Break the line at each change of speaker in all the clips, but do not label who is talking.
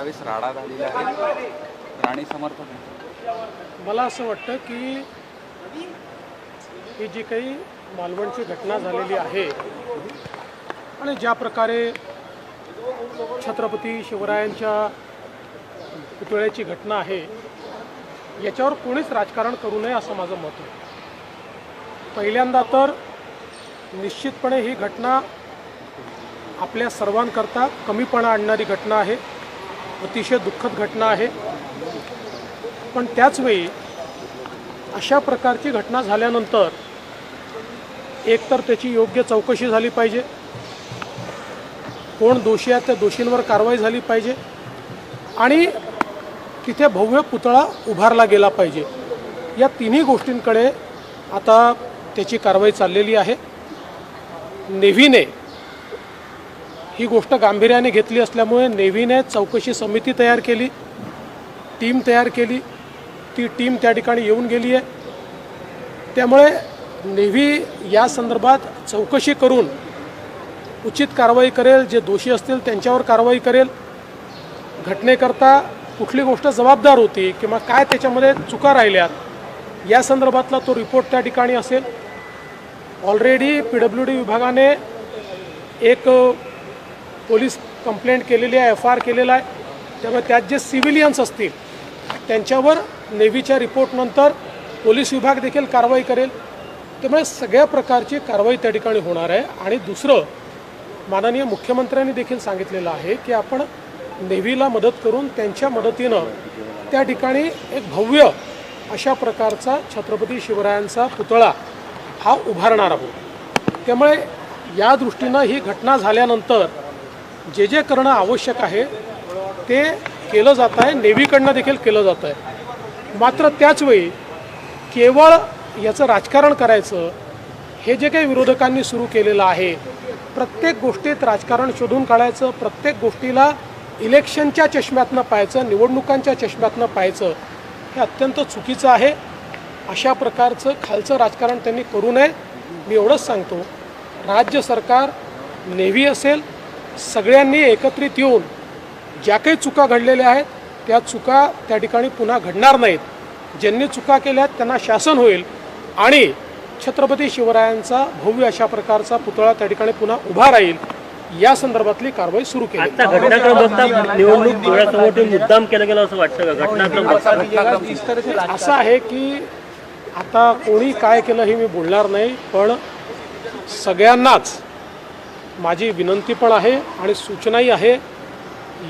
त्यावेळेस राडा झालेला आहे. राणे समर्थक
मला असं वाटतं की ही जी काही मालवणची घटना झालेली आहे आणि ज्या प्रकारे छत्रपती शिवरायांच्या पुतळ्याची घटना आहे याच्यावर कोणीच राजकारण करू नये असं माझं मत आहे. पहिल्यांदा तर निश्चितपणे ही घटना आपल्या सर्वांकरता कमीपणा आणणारी घटना आहे. अतिशय दुःखद घटना आहे. पण त्याचवेळी अशा प्रकारची घटना झाल्यानंतर एकतर त्याची योग्य चौकशी झाली पाहिजे. कोण दोषी आहेत त्या दोषींवर कारवाई झाली पाहिजे. आणि तिथे भव्य पुतळा उभारला गेला पाहिजे. या तिन्ही गोष्टींकडे आता त्याची कारवाई चाललेली आहे. नेव्हीने ही गोष्ट गांभीर्याने घेतली असल्यामुळे नेव्हीने चौकशी समिती तयार केली टीम तयार केली. ती टीम त्या ठिकाणी येऊन गेली आहे त्यामुळे नेव्ही या संदर्भात चौकशी करून उचित कारवाई करेल जे दोषी असतील त्यांच्यावर कारवाई करेल. घटनेकरता कुठली गोष्ट जबाबदार होती किंवा काय त्याच्यामध्ये चुका राहिल्यात या संदर्भातला तो रिपोर्ट त्या ठिकाणी असेल. ऑलरेडी पी डब्ल्यू डी विभागाने एक पोलीस कंप्लेंट केलेली आहे एफ आर केलेला आहे. त्यामुळे त्यात जे सिव्हिलियन्स असतील त्यांच्यावर नेव्हीच्या रिपोर्टनंतर पोलीस विभाग देखील कारवाई करेल. त्यामुळे सगळ्या प्रकारची कारवाई त्या ठिकाणी होणार आहे. आणि दुसरं माननीय मुख्यमंत्र्यांनी देखील सांगितलेलं आहे की आपण नेव्हीला मदत करून त्यांच्या मदतीनं त्या ठिकाणी एक भव्य अशा प्रकारचा छत्रपती शिवरायांचा पुतळा हा उभारणार आहोत. त्यामुळे या दृष्टीनं ही घटना झाल्यानंतर जे जे करणं आवश्यक आहे ते केलं जात आहे. नेव्हीकडनं देखील केलं जात आहे. मात्र त्याचवेळी केवळ याचं राजकारण करायचं हे जे काही विरोधकांनी सुरू केलेलं आहे प्रत्येक गोष्टीत राजकारण शोधून काढायचं प्रत्येक गोष्टीला इलेक्शनच्या चष्म्यातनं पाहायचं निवडणुकांच्या चष्म्यातनं पाहायचं हे अत्यंत चुकीचं आहे. अशा प्रकारचं खालचं राजकारण त्यांनी करू नये. मी एवढंच सांगतो. राज्य सरकार नेव्ही असेल सगळ्यांनी एकत्रित येऊन ज्या काही चुका घडलेल्या आहेत त्या चुका त्या ठिकाणी पुन्हा घडणार नाहीत. ज्यांनी चुका केल्या त्यांना शासन होईल. आणि छत्रपती शिवरायांचा भव्य अशा प्रकारचा पुतळा त्या ठिकाणी पुन्हा उभा राहील. या संदर्भातली कारवाई सुरू केली.
निवडणूक केलं गेलं असं वाटतं
असं आहे की आता कोणी काय केलं हे मी बोलणार नाही पण सगळ्यांनाच माझी विनंती पण आहे आणि सूचनाही आहे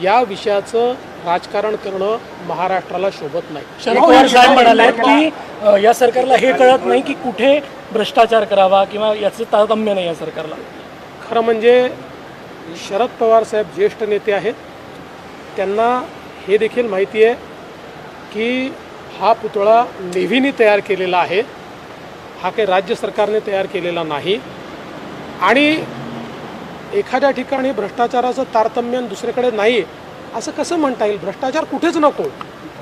या विषयाचं राजकारण करणं महाराष्ट्राला शोभत नाही.
शरद पवार साहेब म्हणाले की या सरकारला हे कळत नाही की कुठे भ्रष्टाचार करावा किंवा याचं तारतम्य नाही या सरकारला.
खरं म्हणजे शरद पवार साहेब ज्येष्ठ नेते आहेत. त्यांना हे देखील माहिती आहे की हा पुतळा नेव्हीने तयार केलेला आहे. हा काही राज्य सरकारने तयार केलेला नाही. आणि एखाद्या ठिकाणी भ्रष्टाचाराचं तारतम्य दुसरीकडे नाही असं कसं म्हणता येईल? भ्रष्टाचार कुठेच नको.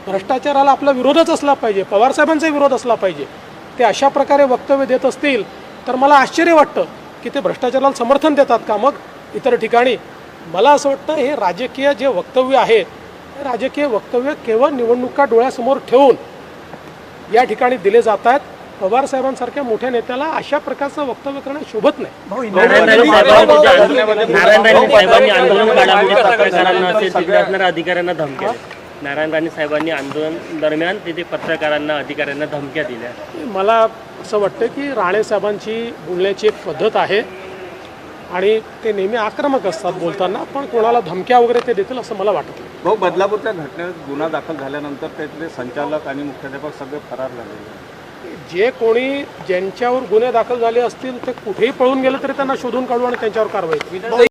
भ्रष्टाचाराला आपला विरोधच असला पाहिजे पवारसाहेबांचा विरोध असला पाहिजे. ते अशा प्रकारे वक्तव्य देत असतील तर मला आश्चर्य वाटतं की ते भ्रष्टाचाराला समर्थन देतात का मग? इतर ठिकाणी. मला असं वाटतं हे राजकीय जे वक्तव्य आहे हे राजकीय वक्तव्य केवळ निवडणुका डोळ्यासमोर ठेवून या ठिकाणी दिले जात आहेत. पवार साहेबांसारख्या मोठ्या नेत्याला अशा प्रकारचं वक्तव्य करणं शोभत नाही.
नारायण राणे साहेबांनी आंदोलन- राणे पत्रकारांना असेल असणाऱ्या अधिकाऱ्यांना धमक्या नारायण राणे साहेबांनी आंदोलन दरम्यान तिथे पत्रकारांना अधिकाऱ्यांना धमक्या दिल्या.
मला असं वाटतं की राणेसाहेबांची बोलण्याची एक पद्धत आहे आणि ते नेहमी आक्रमक असतात बोलताना पण कोणाला धमक्या वगैरे ते देतील असं मला वाटत. नाही
भाऊ बदलापूरच्या घटनेत गुन्हा दाखल झाल्यानंतर त्यातले संचालक आणि मुख्याध्यापक सगळे फरार झाले.
जे कोणी ज्यांच्यावर गुन्हे दाखल झाले असतील ते कुठेही पळून गेले तरी त्यांना शोधून काढू आणि त्यांच्यावर कारवाई